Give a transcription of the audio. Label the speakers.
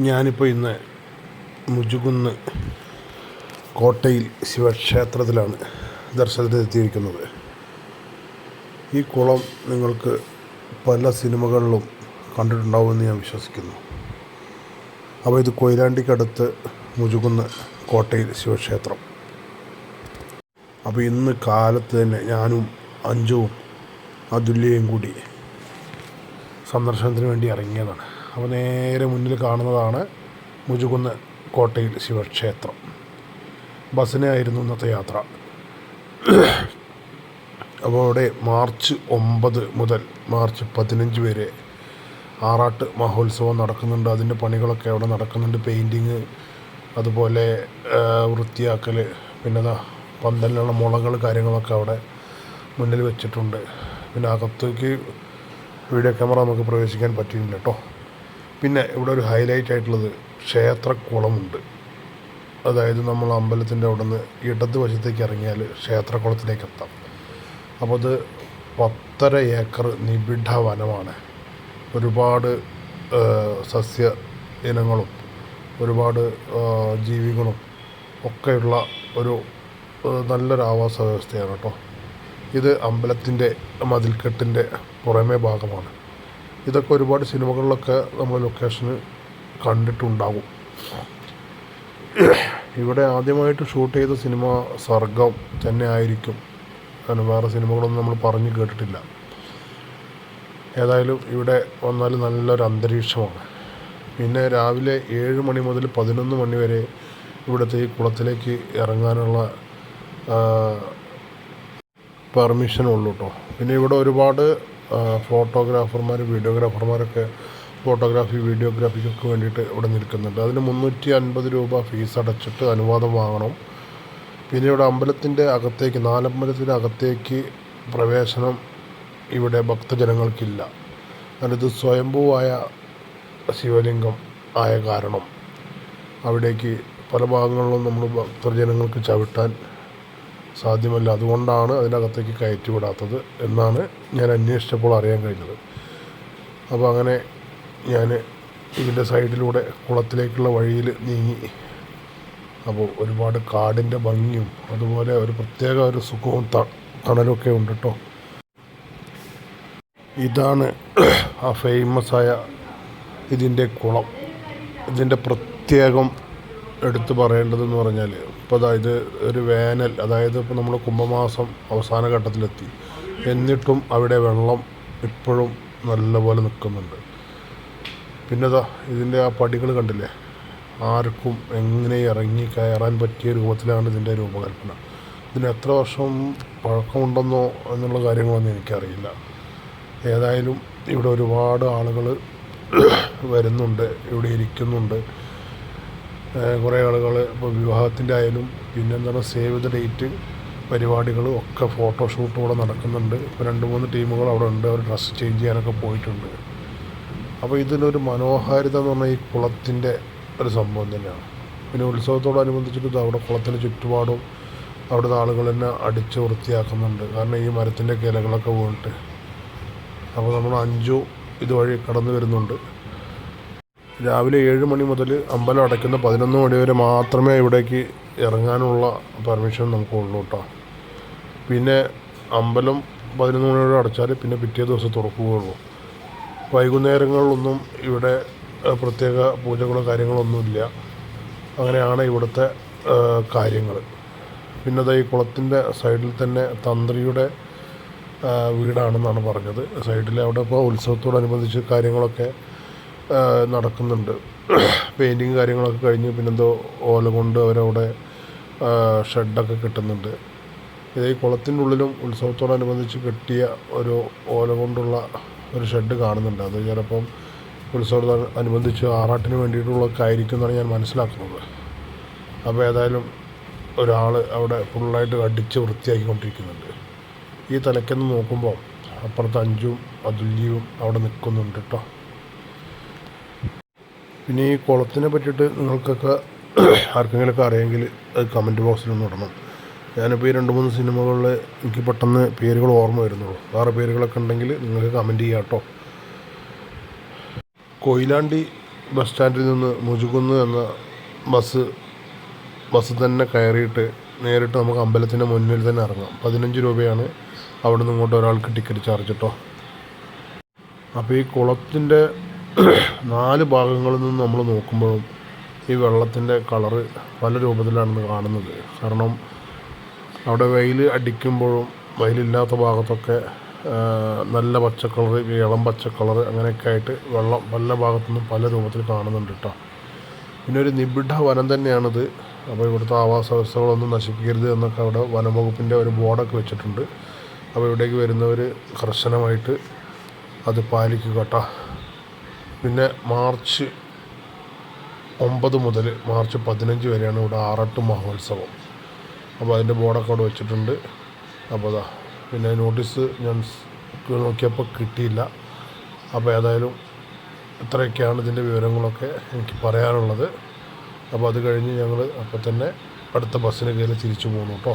Speaker 1: ഞാനിപ്പോൾ ഇന്ന് മുജുകുന്ന് കോട്ടയിൽ ശിവക്ഷേത്രത്തിലാണ് ദർശനത്തിനെത്തിയിരിക്കുന്നത്. ഈ കുളം നിങ്ങൾക്ക് പല സിനിമകളിലും കണ്ടിട്ടുണ്ടാവുമെന്ന് ഞാൻ വിശ്വസിക്കുന്നു. അപ്പോൾ ഇത് കൊയിലാണ്ടിക്കടുത്ത് മുജുകുന്ന് കോട്ടയിൽ ശിവക്ഷേത്രം. അപ്പോൾ ഇന്ന് കാലത്ത് തന്നെ ഞാനും അഞ്ചുവും അതുല്യയും കൂടി സന്ദർശനത്തിന് വേണ്ടി ഇറങ്ങിയതാണ്. അപ്പോൾ നേരെ മുന്നിൽ കാണുന്നതാണ് മുജുകുന്ന് കോട്ടയിൽ ശിവക്ഷേത്രം. ബസ്സിനായിരുന്നു ഇന്നത്തെ യാത്ര. അപ്പോൾ അവിടെ മാർച്ച് ഒമ്പത് മുതൽ മാർച്ച് പതിനഞ്ച് വരെ ആറാട്ട് മഹോത്സവം നടക്കുന്നുണ്ട്. അതിന്റെ പണികളൊക്കെ അവിടെ നടക്കുന്നുണ്ട്. പെയിന്റിങ് അതുപോലെ വൃത്തിയാക്കൽ പിന്നെ പന്തലിലുള്ള മുളകൾ കാര്യങ്ങളൊക്കെ അവിടെ മുന്നിൽ വെച്ചിട്ടുണ്ട്. പിന്നെ അകത്തേക്ക് വീഡിയോ ക്യാമറ നമുക്ക് പ്രവേശിക്കാൻ പറ്റിയില്ല കേട്ടോ. പിന്നെ ഇവിടെ ഒരു ഹൈലൈറ്റ് ആയിട്ടുള്ളത് ക്ഷേത്രക്കുളമുണ്ട്. അതായത് നമ്മൾ അമ്പലത്തിന്റെ അവിടെ നിന്ന് ഇടത് വശത്തേക്ക് ഇറങ്ങിയാൽ ക്ഷേത്രക്കുളത്തിലേക്ക് എത്താം അപ്പോൾ അത് പത്തര ഏക്കർ നിബിഡ വനമാണ്. ഒരുപാട് സസ്യ ഇനങ്ങളും ഒരുപാട് ജീവികളും ഒക്കെയുള്ള ഒരു നല്ലൊരു ആവാസ വ്യവസ്ഥയാണ് കേട്ടോ. ഇത് അമ്പലത്തിന്റെ മതിൽക്കെട്ടിന്റെ പുറമേ ഭാഗമാണ്. ഇതൊക്കെ ഒരുപാട് സിനിമകളിലൊക്കെ നമ്മൾ ലൊക്കേഷന് കണ്ടിട്ടുണ്ടാകും. ഇവിടെ ആദ്യമായിട്ട് ഷൂട്ട് ചെയ്ത സിനിമ സർഗം തന്നെ ആയിരിക്കും. കാരണം വേറെ സിനിമകളൊന്നും നമ്മൾ പറഞ്ഞു കേട്ടിട്ടില്ല. ഏതായാലും ഇവിടെ വന്നാൽ നല്ലൊരു അന്തരീക്ഷമാണ്. പിന്നെ രാവിലെ ഏഴ് മണി മുതൽ പതിനൊന്ന് മണി വരെ ഇവിടുത്തെ ഈ കുളത്തിലേക്ക് ഇറങ്ങാനുള്ള പെർമിഷൻ ഉള്ളൂ കേട്ടോ പിന്നെ ഇവിടെ ഒരുപാട് ഫോട്ടോഗ്രാഫർമാർ വീഡിയോഗ്രാഫർമാരൊക്കെ ഫോട്ടോഗ്രാഫി വീഡിയോഗ്രാഫിക്കൊക്കെ വേണ്ടിയിട്ട് ഇവിടെ നിൽക്കുന്നുണ്ട്. അതിന് മുന്നൂറ്റി അൻപത് രൂപ ഫീസ് അടച്ചിട്ട് അനുവാദം വാങ്ങണം. പിന്നെ ഇവിടെ അമ്പലത്തിന്റെ അകത്തേക്ക് നാലമ്പലത്തിന്റെ അകത്തേക്ക് പ്രവേശനം ഇവിടെ ഭക്തജനങ്ങൾക്കില്ല. അതായത് സ്വയംഭൂവായ ശിവലിംഗം ആയ കാരണം അവിടേക്ക് പല ഭാഗങ്ങളിലും നമ്മൾ ഭക്തജനങ്ങൾക്ക് ചവിട്ടാൻ സാധ്യമല്ല. അതുകൊണ്ടാണ് അതിനകത്തേക്ക് കയറ്റി വിടാത്തത് എന്നാണ് ഞാൻ അന്വേഷിച്ചപ്പോൾ അറിയാൻ കഴിഞ്ഞത്. അപ്പോൾ അങ്ങനെ ഞാൻ ഇതിന്റെ സൈഡിലൂടെ കുളത്തിലേക്കുള്ള വഴിയിൽ നീങ്ങി. അപ്പോൾ ഒരുപാട് കാടിന്റെ ഭംഗിയും അതുപോലെ ഒരു പ്രത്യേക ഒരു സുഖവും തണലൊക്കെ ഉണ്ട് കേട്ടോ ഇതാണ് ആ ഫേമസായ ഇതിന്റെ കുളം. ഇതിന്റെ പ്രത്യേകം എടുത്തു പറയേണ്ടതെന്ന് പറഞ്ഞാൽ ഇപ്പോൾ അതാ ഇത് ഒരു വേനൽ അതായത് ഇപ്പോൾ നമ്മൾ കുംഭമാസം അവസാന ഘട്ടത്തിലെത്തി. എന്നിട്ടും അവിടെ വെള്ളം ഇപ്പോഴും നല്ലപോലെ നിൽക്കുന്നുണ്ട് പിന്നെ ഇതാ ഇതിന്റെ ആ പടികൾ കണ്ടില്ലേ? ആർക്കും എങ്ങനെ ഇറങ്ങി കയറാൻ പറ്റിയ രൂപത്തിലാണ് ഇതിന്റെ രൂപകൽപ്പന. ഇതിന് എത്ര വർഷം പഴക്കമുണ്ടെന്നോ എന്നുള്ള കാര്യങ്ങളൊന്നും എനിക്കറിയില്ല. ഏതായാലും ഇവിടെ ഒരുപാട് ആളുകൾ വരുന്നുണ്ട് ഇവിടെ ഇരിക്കുന്നുണ്ട്. കുറേ ആളുകൾ ഇപ്പോൾ വിവാഹത്തിന്റെ ആയാലും പിന്നെ എന്താണ് സേവ് ദ ഡേറ്റ് പരിപാടികൾ ഒക്കെ ഫോട്ടോഷൂട്ടും ഇവിടെ നടക്കുന്നുണ്ട്. ഇപ്പോൾ രണ്ട് മൂന്ന് ടീമുകൾ അവിടെ ഉണ്ട്. അവർ ഡ്രസ്സ് ചേഞ്ച് ചെയ്യാനൊക്കെ പോയിട്ടുണ്ട്. അപ്പോൾ ഇതിനൊരു മനോഹാരിത എന്ന് പറഞ്ഞാൽ ഈ കുളത്തിന്റെ ഒരു സംഭവം തന്നെയാണ്. പിന്നെ ഉത്സവത്തോടനുബന്ധിച്ചിട്ട് അവിടെ കുളത്തിന് ചുറ്റുപാടും അവിടുത്തെ ആളുകൾ തന്നെ അടിച്ച് വൃത്തിയാക്കുന്നുണ്ട്. കാരണം ഈ മരത്തിന്റെ കിലകളൊക്കെ വീണിട്ട്. അപ്പോൾ നമ്മൾ അഞ്ചു ഇതുവഴി കടന്നു വരുന്നുണ്ട്. രാവിലെ ഏഴ് മണി മുതൽ അമ്പലം അടയ്ക്കുന്ന പതിനൊന്ന് മണി വരെ മാത്രമേ ഇവിടേക്ക് ഇറങ്ങാനുള്ള പെർമിഷൻ നമുക്കുള്ളൂ കേട്ടോ പിന്നെ അമ്പലം പതിനൊന്ന് മണി വരെ അടച്ചാൽ പിന്നെ പിറ്റേ ദിവസം തുറക്കുകയുള്ളൂ. വൈകുന്നേരങ്ങളിലൊന്നും ഇവിടെ പ്രത്യേക പൂജകളോ കാര്യങ്ങളോ ഒന്നുമില്ല അങ്ങനെയാണ് ഇവിടുത്തെ കാര്യങ്ങൾ. പിന്നെ അത് ഈ കുളത്തിന്റെ സൈഡിൽ തന്നെ തന്ത്രിയുടെ വീടാണെന്നാണ് പറഞ്ഞത്. സൈഡിൽ അവിടെ ഇപ്പോൾ ഉത്സവത്തോടനുബന്ധിച്ച് കാര്യങ്ങളൊക്കെ നടക്കുന്നുണ്ട്. പെയിന്റിങ് കാര്യങ്ങളൊക്കെ കഴിഞ്ഞ് പിന്നെന്തോ ഓല കൊണ്ട് അവരവിടെ ഷെഡൊക്കെ കിട്ടുന്നുണ്ട്. ഇത് ഈ കുളത്തിന്റെ ഉള്ളിലും ഉത്സവത്തോടനുബന്ധിച്ച് കെട്ടിയ ഒരു ഓല കൊണ്ടുള്ള ഒരു ഷെഡ് കാണുന്നുണ്ട്. അത് ചിലപ്പം ഉത്സവത്തോട് അനുബന്ധിച്ച് ആറാട്ടിന് വേണ്ടിയിട്ടുള്ളതൊക്കെ ആയിരിക്കും എന്നാണ് ഞാൻ മനസ്സിലാക്കുന്നത്. അപ്പോൾ ഏതായാലും ഒരാൾ അവിടെ ഫുള്ളായിട്ട് അടിച്ച് വൃത്തിയാക്കിക്കൊണ്ടിരിക്കുന്നുണ്ട്. ഈ തലക്കെന്ന് നോക്കുമ്പോൾ അപ്പുറത്ത് അഞ്ചും അതുല്യവും അവിടെ നിൽക്കുന്നുണ്ട് കേട്ടോ. പിന്നെ ഈ കുളത്തിനെ പറ്റിയിട്ട് നിങ്ങൾക്കൊക്കെ ആർക്കെങ്കിലുമൊക്കെ അറിയാമെങ്കിൽ അത് കമന്റ് ബോക്സിലൊന്ന് ഇടണം. ഞാനിപ്പോൾ ഈ രണ്ട് മൂന്ന് സിനിമകളിൽ എനിക്ക് പെട്ടെന്ന് പേരുകൾ ഓർമ്മ വരുന്നുള്ളൂ. വേറെ പേരുകളൊക്കെ ഉണ്ടെങ്കിൽ നിങ്ങൾക്ക് കമന്റ് ചെയ്യാം കേട്ടോ. കൊയിലാണ്ടി ബസ് സ്റ്റാൻഡിൽ നിന്ന് മുജുകുന്ന് എന്ന ബസ് ബസ് തന്നെ കയറിയിട്ട് നേരിട്ട് നമുക്ക് അമ്പലത്തിന്റെ മുന്നിൽ തന്നെ ഇറങ്ങാം. പതിനഞ്ച് രൂപയാണ് അവിടെ നിന്ന് ഇങ്ങോട്ട് ഒരാൾക്ക് ടിക്കറ്റ് ചാർജ് കേട്ടോ അപ്പോൾ ഈ കുളത്തിന്റെ നാല് ഭാഗങ്ങളിൽ നിന്ന് നമ്മൾ നോക്കുമ്പോഴും ഈ വെള്ളത്തിന്റെ കളറ് പല രൂപത്തിലാണെന്ന് കാണുന്നത്. കാരണം അവിടെ വെയിൽ അടിക്കുമ്പോഴും വെയിലില്ലാത്ത ഭാഗത്തൊക്കെ നല്ല പച്ച കളറ് ഇളം പച്ച കളർ അങ്ങനെയൊക്കെ ആയിട്ട് വെള്ളം പല ഭാഗത്തുനിന്നും പല രൂപത്തിൽ കാണുന്നുണ്ട് കേട്ടോ പിന്നെ ഒരു നിബിഡ വനം തന്നെയാണിത്. അപ്പോൾ ഇവിടുത്തെ ആവാസ വ്യവസ്ഥകളൊന്നും നശിപ്പിക്കരുത് എന്നൊക്കെ അവിടെ വനംവകുപ്പിന്റെ ഒരു ബോർഡൊക്കെ വെച്ചിട്ടുണ്ട്. അപ്പോൾ ഇവിടേക്ക് വരുന്നവർ കർശനമായിട്ട് അത് പാലിക്കുക കേട്ടോ പിന്നെ മാർച്ച് ഒമ്പത് മുതൽ മാർച്ച് പതിനഞ്ച് വരെയാണ് ഇവിടെ ആറട്ട് മഹോത്സവം. അപ്പോൾ അതിന്റെ ബോർഡൊക്കെ അവിടെ വെച്ചിട്ടുണ്ട്. അപ്പോൾ അതാ പിന്നെ നോട്ടീസ് ഞാൻ നോക്കിയപ്പോൾ കിട്ടിയില്ല. അപ്പോൾ ഏതായാലും ഇത്രയൊക്കെയാണ് ഇതിന്റെ വിവരങ്ങളൊക്കെ എനിക്ക് പറയാനുള്ളത്. അപ്പോൾ അത് കഴിഞ്ഞ് ഞങ്ങൾ അപ്പോൾ തന്നെ അടുത്ത ബസ്സിന് കയറി തിരിച്ചു പോകുന്നു കേട്ടോ.